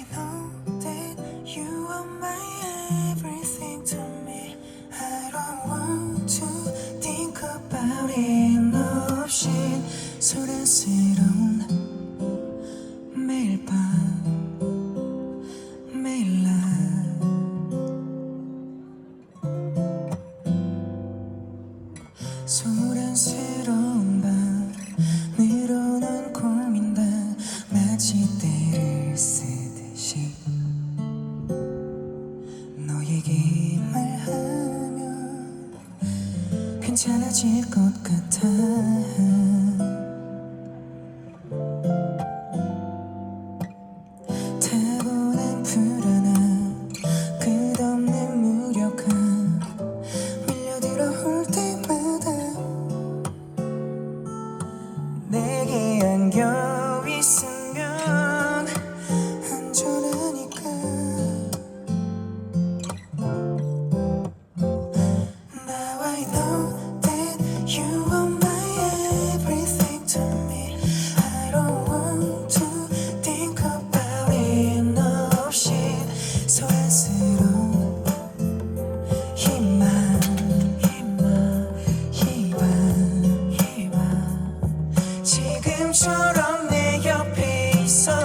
I know 너에게 말하면 괜찮아질 것 같아. 타고난 불안함 끝없는 무력함 밀려들어 올 때마다 내게 안겨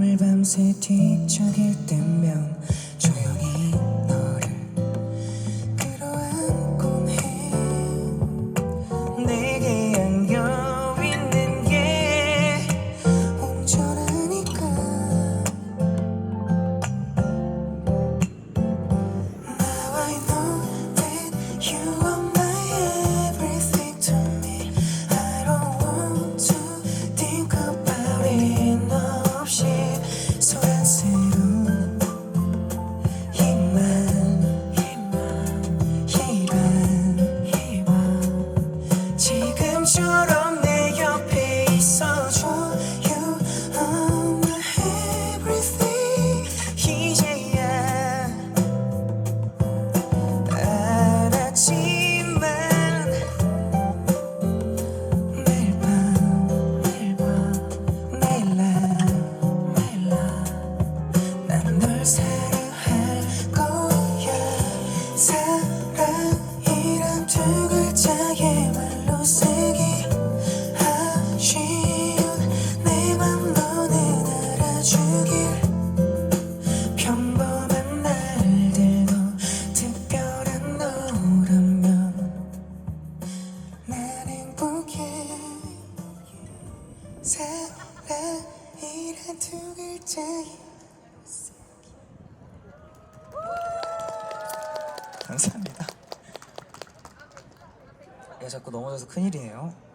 밤을 밤새 뒤척일 때면 처럼 내 옆에 있어줘. You are my everything. 이제야 알았지만 매일 밤 매일 밤 매일 날 매일 날난널 사랑할 거야. 사랑이란 두 글자의 두 글자에 감사합니다. 얘 자꾸 넘어져서 큰일이에요.